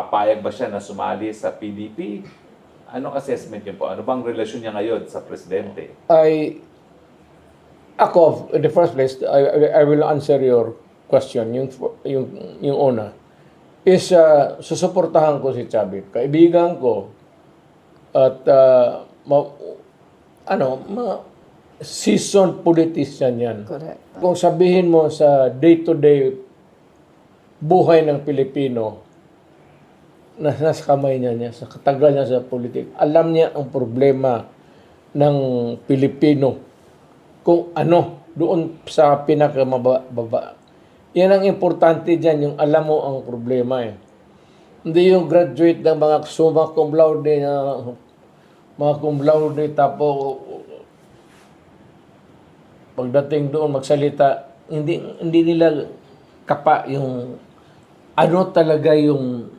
Papayag ba siya na sumali sa PDP? Anong assessment niyo po? Ano bang relasyon niya ngayon sa presidente? I, ako, in the first place, I, I- will answer your question, yung, yung, yung una, is uh, susuportahan ko si Chavit. Kaibigan ko, at uh, ma- ano, ma, seasoned politician yan. Correct. Kung sabihin mo sa day-to-day buhay ng Pilipino, na nasa kamay niya, niya, sa katagal niya sa politik, alam niya ang problema ng Pilipino. Kung ano, doon sa pinakamababa. Yan ang importante dyan, yung alam mo ang problema eh. Hindi yung graduate ng mga summa cum laude na mga cum laude tapos pagdating doon magsalita, hindi hindi nila kapa yung ano talaga yung